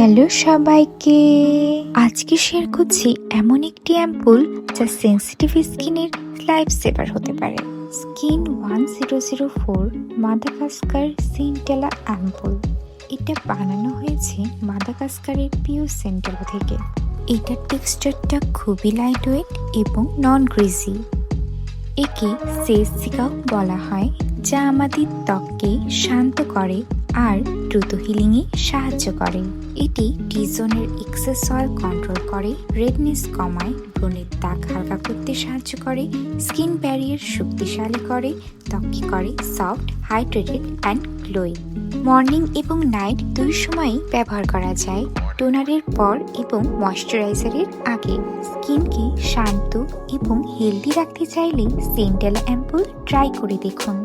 Hello সবাইকে। আজকে share করছি এমন একটি অ্যাম্পুল যা সেন্সিটিভ স্কিনের লাইফ সেভার হতে পারে। Skin one zero zero four Madagascar centella ampoule এটা বানানো হয়েছে মাদাগাস্কারের পিও সেন্টেলা থেকে। এটার টেক্সচারটা খুবই লাইট ওয়েট এবং নন গ্রিজি একে সেসিকাও বলা হয়, যা আমাদের ত্বককে শান্ত করে আর দ্রুত হিলিংয়ে সাহায্য করে। এটি টিজনের এক্সেস অয়েল কন্ট্রোল করে রেডনেস কমায় ব্রণের দাগ হালকা করতে সাহায্য করে স্কিন ব্যারিয়ার শক্তিশালী করে, ত্বককে করে soft hydrated and glowing morning এবং নাইট দুই সময়ই ব্যবহার করা যায় টোনারের পর এবং ময়শ্চারাইজারের আগে। স্কিনকে শান্ত এবং হেলদি রাখতে চাইলে সেন্টেলা অ্যাম্পুল ট্রাই করে দেখুন।